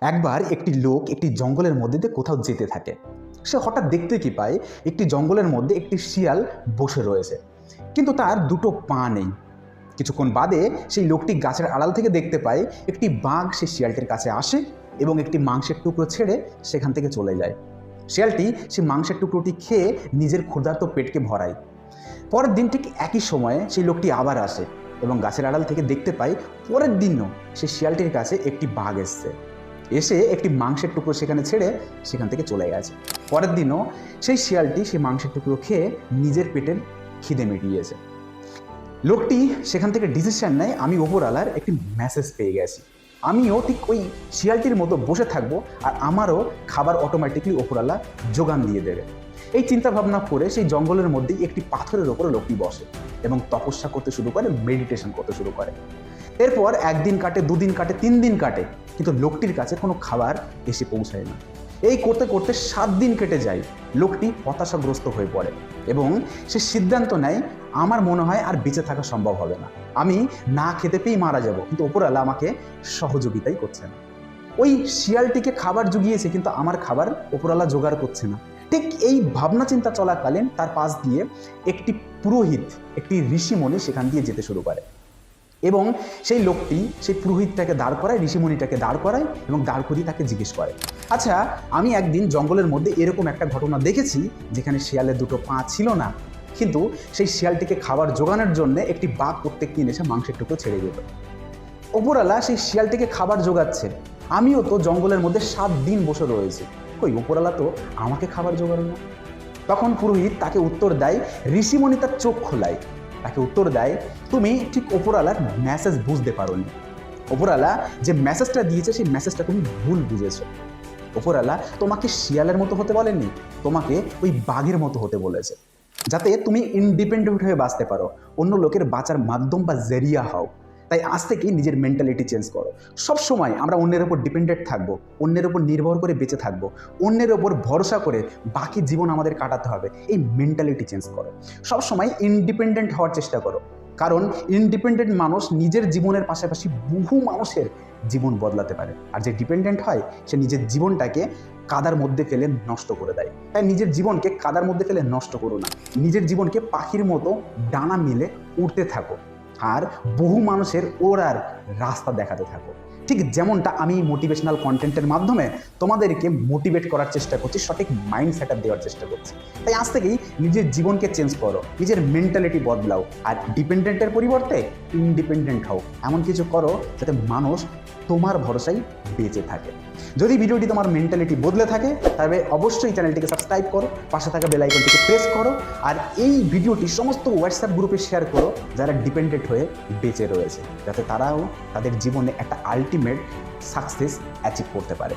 একবার একটি লোক একটি জঙ্গলের মধ্যে দিয়ে কোথাও যেতে থাকে। সে হঠাৎ দেখতে কি পায়, একটি জঙ্গলের মধ্যে একটি শিয়াল বসে রয়েছে। কিন্তু তার দুটো পা নেই। কিছুক্ষণ বাদে সেই লোকটি গাছের আড়াল থেকে দেখতে পায়, একটি বাঘ সেই শিয়ালটির কাছে আসে এবং একটি মাংসের টুকরো ছেড়ে সেখান থেকে চলে যায়। শিয়ালটি সেই মাংসের টুকরোটি খেয়ে নিজের ক্ষুধার্ত পেটকে ভরায়। পরের দিন ঠিক একই সময়ে সেই লোকটি আবার আসে এবং গাছের আড়াল থেকে দেখতে পায়, পরের দিনও সেই শিয়ালটির কাছে একটি বাঘ এসছে। এসে একটি মাংসের টুকরো সেখানে ছেড়ে সেখান থেকে চলে গেছে। পরের দিনও সেই শিয়ালটি সেই মাংসের টুকরো খেয়ে নিজের পেটের খিদে মিটিয়েছে। লোকটি সেখান থেকে ডিসিশন নেয়, আমি ওপরওয়ালার একটি মেসেজ পেয়ে গেছি। আমিও ঠিক ওই শিয়ালটির মতো বসে থাকব আর আমারও খাবার অটোমেটিকলি ওপরওয়ালা যোগান দিয়ে দেবে। এই চিন্তা ভাবনা করে সেই জঙ্গলের মধ্যেই একটি পাথরের ওপরে লোকটি বসে এবং তপস্যা করতে শুরু করে মেডিটেশন করতে শুরু করে। এরপর একদিন কাটে, দুদিন কাটে তিন দিন কাটে। কিন্তু লোকটির কাছে কোনো খাবার এসে পৌঁছায় না। এই করতে করতে সাত দিন কেটে যায়, লোকটি হতাশাগ্রস্ত হয়ে পড়ে এবং সে সিদ্ধান্ত নেয়, আমার মনে হয় আর বেঁচে থাকা সম্ভব হবে না। আমি না খেতে পেয়েই মারা যাব, কিন্তু ওপরওয়ালা আমাকে সহযোগিতাই করছে না ওই শিয়ালটিকে খাবার জুগিয়েছে, কিন্তু আমার খাবার ওপরওয়ালা জোগাড় করছে না। ঠিক এই ভাবনা চিন্তা চলাকালীন তার পাশ দিয়ে একটি পুরোহিত, একটি ঋষিমণি সেখান দিয়ে যেতে শুরু করে। এবং সেই লোকটি, সেই পুরোহিতটাকে দাঁড় করায়, ঋষিমণিটাকে দাঁড় করায় এবং দাঁড় করিয়ে তাকে জিজ্ঞেস করে। আচ্ছা আমি একদিন জঙ্গলের মধ্যে এরকম একটা ঘটনা দেখেছি, যেখানে শিয়ালের দুটো পা ছিল না। কিন্তু সেই শিয়ালটিকে খাবার জোগানোর জন্য একটি বাঘ প্রত্যেক দিন এসে মাংসের টুকরো ছেড়ে যেত ওপরওয়ালা সেই শিয়ালটিকে খাবার জোগাচ্ছে। আমিও তো জঙ্গলের মধ্যে সাত দিন বসে রয়েছি। কই, ওপরওয়ালা তো আমাকে খাবার জোগালো না। তখন পুরোহিত তাকে উত্তর দেয়, ঋষিমণি তার চোখ খোলায়। তাকে উত্তর দেয়, তুমি ঠিক ওপরওয়ালার মেসেজ বুঝতে পারোনি। ওপরওয়ালা যে মেসেজটা দিয়েছে, সেই মেসেজটা তুমি ভুল বুঝেছ। ওপরওয়ালা তোমাকে শিয়ালের মতো হতে বলেননি, তোমাকে ওই বাঘের মতো হতে বলেছে। যাতে তুমি ইন্ডিপেন্ডেন্ট হয়ে বাঁচতে পারো। অন্য লোকের বাঁচার মাধ্যম বা জেরিয়া হও। তাই আজ থেকেই নিজের মেন্টালিটি চেঞ্জ করো। সব সময় আমরা অন্যের ওপর ডিপেন্ডেন্ট থাকব, অন্যের ওপর নির্ভর করে বেঁচে থাকব, অন্যের ওপর ভরসা করে বাকি জীবন আমাদের কাটাতে হবে, এই মেন্টালিটি চেঞ্জ করো। সব সময় ইন্ডিপেন্ডেন্ট হওয়ার চেষ্টা করো, কারণ ইন্ডিপেন্ডেন্ট মানুষ নিজের জীবনের পাশাপাশি বহু মানুষের জীবন বদলাতে পারে। আর যে ডিপেন্ডেন্ট হয়, সে নিজের জীবনটাকে কাদার মধ্যে ফেলে নষ্ট করে দেয়। তাই নিজের জীবনকে কাদার মধ্যে ফেলে নষ্ট করো না। নিজের জীবনকে পাখির মতো ডানা মিলে উড়তে থাকো। আর বহু মানুষের ওড়ার রাস্তা দেখাতে থাকো। ঠিক যেমনটা আমি মোটিভেশনাল কন্টেন্টের মাধ্যমে তোমাদেরকে মোটিভেট করার চেষ্টা করছি, সঠিক মাইন্ড সেট দেওয়ার চেষ্টা করছি। তাই আজ থেকেই নিজের জীবনকে চেঞ্জ করো, নিজের মেন্টালিটি বদলাও, আর ডিপেন্ডেন্টের পরিবর্তে ইন্ডিপেন্ডেন্ট হও। এমন কিছু করো যাতে মানুষ তোমার ভরসায় বেঁচে থাকে। যদি ভিডিওটি তোমার মেন্টালিটি বদলে থাকে তবে অবশ্যই চ্যানেলটিকে সাবস্ক্রাইব করো, পাশে থাকা বেল আইকনটিকে প্রেস করো, আর এই ভিডিওটি সমস্ত হোয়াটসঅ্যাপ গ্রুপে শেয়ার করো, যারা ডিপেন্ডেন্ট হয়ে বেঁচে রয়েছে। যাতে তারাও তাদের জীবনে একটা আলটিমেট সাকসেস অ্যাচিভ করতে পারে।